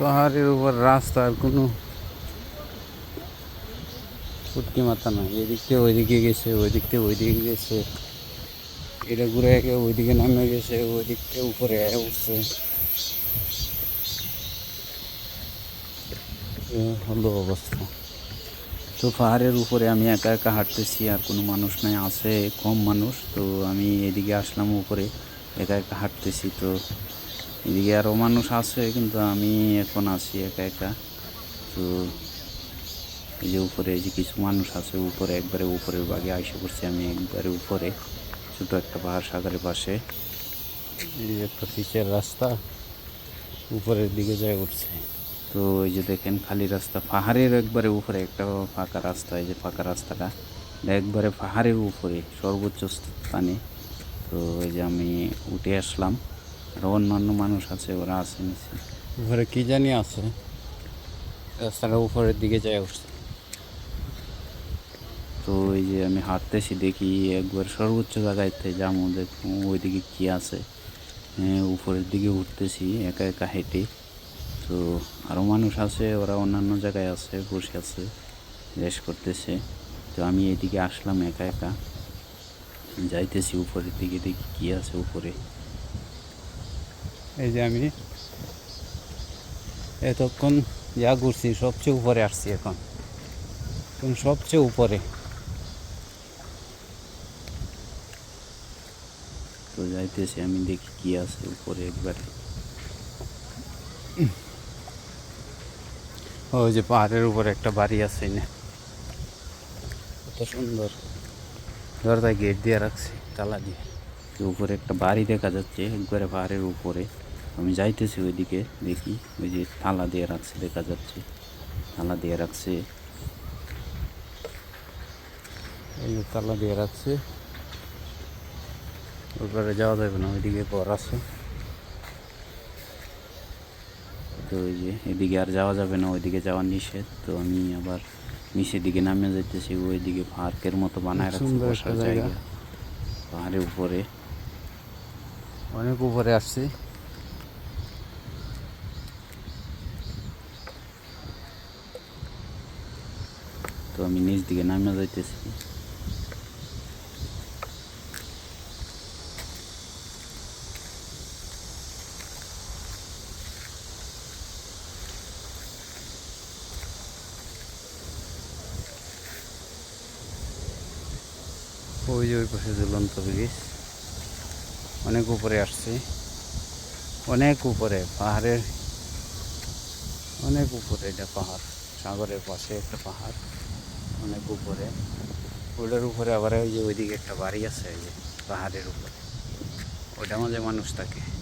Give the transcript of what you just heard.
পাহাড়ের উপর রাস্তার কোনো ফুটকি মাথা নাই। এদিক থেকে ওইদিকে গেছে, ওইদিক থেকে ওইদিকে গেছে। এটা ঘুরে একে ওইদিকে নামে গেছে ওই দিক থেকে উপরে উঠছে। হলো অবস্থা। তো পাহাড়ের উপরে আমি একা একা হাঁটতেছি, আর কোনো মানুষ নাই, আছে কম মানুষ। তো আমি এদিকে আসলাম উপরে, একা একা হাঁটতেছি। তো এদিকে আরও মানুষ আছে, কিন্তু আমি এখন আছি একা একা। তো এই যে উপরে যে কিছু মানুষ আছে উপরে, একবারে উপরের বাগে আইসে পড়ছি আমি একবারে উপরে, ছোট একটা পাহাড় সাগরের পাশে। এই একটা পিচের রাস্তা, উপরের দিকে যায় উঠছে। তো এই যে দেখেন, খালি রাস্তা, পাহাড়ের একবারে উপরে, একটা ফাঁকা রাস্তা, এই যে ফাঁকা রাস্তাটা, একবারে পাহাড়ের উপরে, সর্বোচ্চ স্থানে। তো এই যে আমি উঠে আসলাম। অন্যান্য মানুষ আছে ওরা আছে নিচে। উপরে কি জানি আছে। রাস্তাটা উপরের দিকে যায় উঠছে। তো এই যে আমি হাঁটতেছি দেখি একবার সর্বোচ্চ জায়গাতে যাব দেখব ওইদিকে কী আছে। হ্যাঁ, উপরের দিকে উঠতেছি একা একা হেঁটে। তো আরও মানুষ আছে ওরা অন্যান্য জায়গায় আছে বসে আছে রেস্ট করতেছে। তো আমি এদিকে আসলাম একা একা। যাইতেছি উপরের দিকে দেখি কী আছে উপরে। এই যে আমি এতক্ষণ যা ঘুরছি সবচেয়ে উপরে আসছি এখন। এখন সবচেয়ে উপরে। তো যাইতেছি আমি দেখি কি আছে উপরে একবারে। ওই যে পাহাড়ের উপরে একটা বাড়ি আছে না। কত সুন্দর। দরজায় গেট দিয়ে রাখছি তালা দিয়ে। উপরে একটা বাড়ি দেখা যাচ্ছে একবারে পাহাড়ের উপরে। আমি যাইতেছি ওইদিকে দেখি ওই যে থালা দিয়ে রাখছে দেখা যাচ্ছে। থালা দিয়ে রাখছে। এই যে তালা দিয়ে রাখছে। ওপরে যাওয়া যাবে না ওইদিকে ঘর আছে। তো ওই যে এদিকে আর যাওয়া যাবে না ওইদিকে যাওয়া নিষেধ। তো আমি আবার নিচের দিকে নামে যাইতেছি ওইদিকে পার্কের মতো বানায় রাখছে বসার জায়গা। পাহাড়ের উপরে। অনেক উপরে আসছি। তো আমি নিচ দিকে নামে যাইতেছি। ওই যে ওই পাশে ঝুলন্ত ব্রিজ, অনেক উপরে আসছে। অনেক উপরে, পাহাড়ের, অনেক উপরে এটা পাহাড়, সাগরের পাশে একটা পাহাড়। অনেক উপরে। ওটার উপরে আবার ওই যে ওইদিকে একটা বাড়ি আছে, ওই যে পাহাড়ের উপরে। ওইটা মাঝে মানুষ থাকে।